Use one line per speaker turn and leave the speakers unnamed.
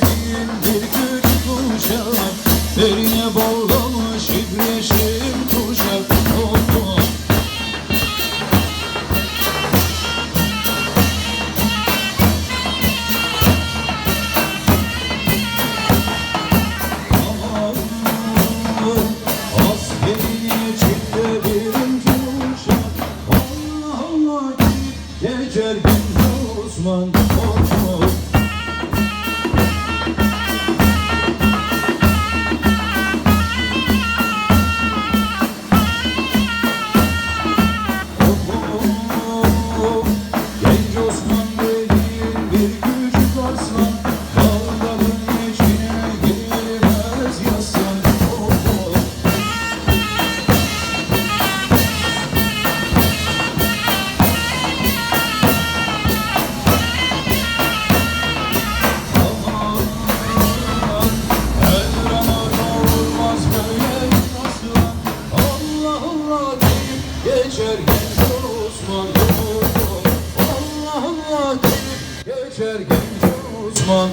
sevdiğim bir gül kuşak Derine bağlamış ibreşim kuşak oh, oh. Geçer bin Osman Osman Geçer genç Osman Allah Allah gelip Geçer genç Osman